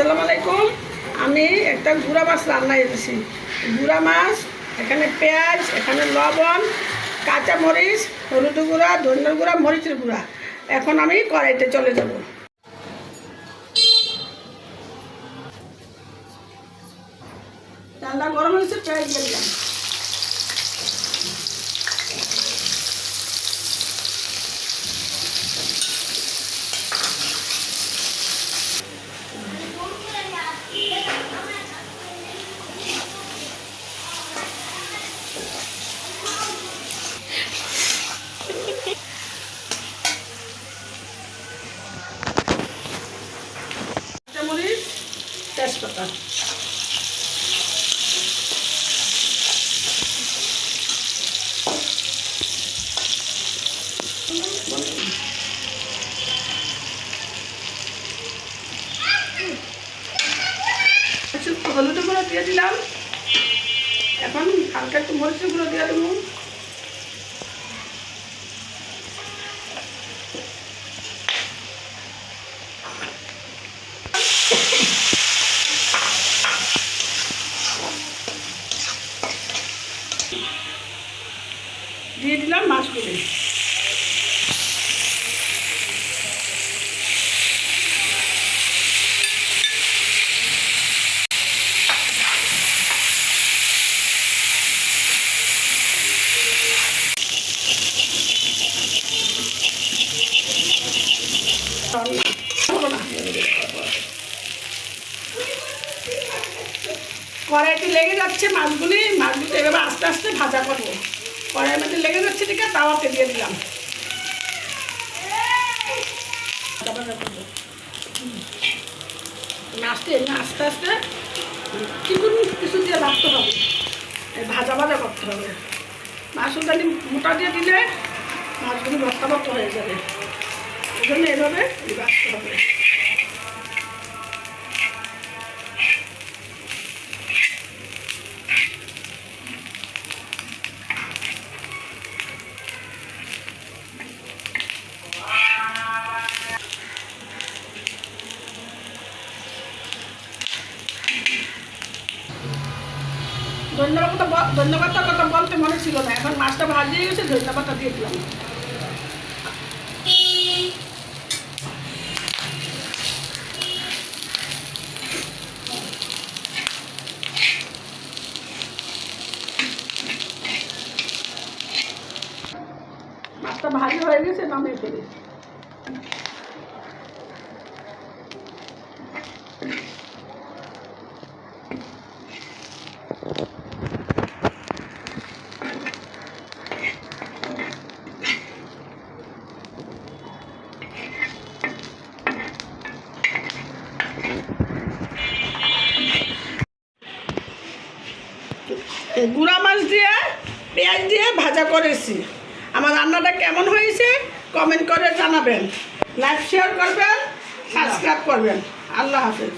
আসসালামু আলাইকুম। আমি একটা গুঁড়া মাছ রান্না এনেছি। গুঁড়া মাছ, এখানে পেঁয়াজ, এখানে লবণ কাঁচা মরিচ হলুদ গুঁড়া, ধনিয়ার গুঁড়া, মরিচের গুঁড়া। এখন আমি কড়াইতে চলে যাব। ডালটা গরম হয়েছে, পেঁয়াজ দিলাম কাঁচা মরিচ একটু হলুদের গুঁড়ো দিয়ে দিলাম। এখন হালকা একটু মরিচের গুঁড়ো দিয়ে দেবো। দিয়ে দিলাম মাছগুলি। কড়াইতে লেগে যাচ্ছে মাছগুলি মাছগুলি এভাবে আস্তে আস্তে ভাজা করব। কড়াইয়ের মধ্যে লেগে যাচ্ছে ঠিক আছে, তাওয়াতে দিয়ে দিলাম। এমনি আস্তে আস্তে চিকুন কিছু দিয়ে রাখতে হবে। ভাজা ভাজা করতে হবে। মাছগুলো খালি মোটা দিয়ে দিলে মাছগুলি ভর্তা ভর্তা হয়ে যাবে। ওই জন্য এভাবে ভাজতে হবে। ধন্যবাদ ধন্যবাদ কথা বলতে মনে ছিল না। এখন মাছটা ভাজিয়ে গেছে, ধন্যবাদটা দিয়ে দিলাম। মাছটা ভাজি হয়ে গেছে, নামিয়ে ফেলি। গুঁড়া মাছ দিয়ে, পেঁয়াজ দিয়ে ভাজা করেছি। আমার রান্নাটা কেমন হয়েছে কমেন্ট করে জানাবেন। লাইক শেয়ার করবেন সাবস্ক্রাইব করবেন। আল্লাহ হাফেজ।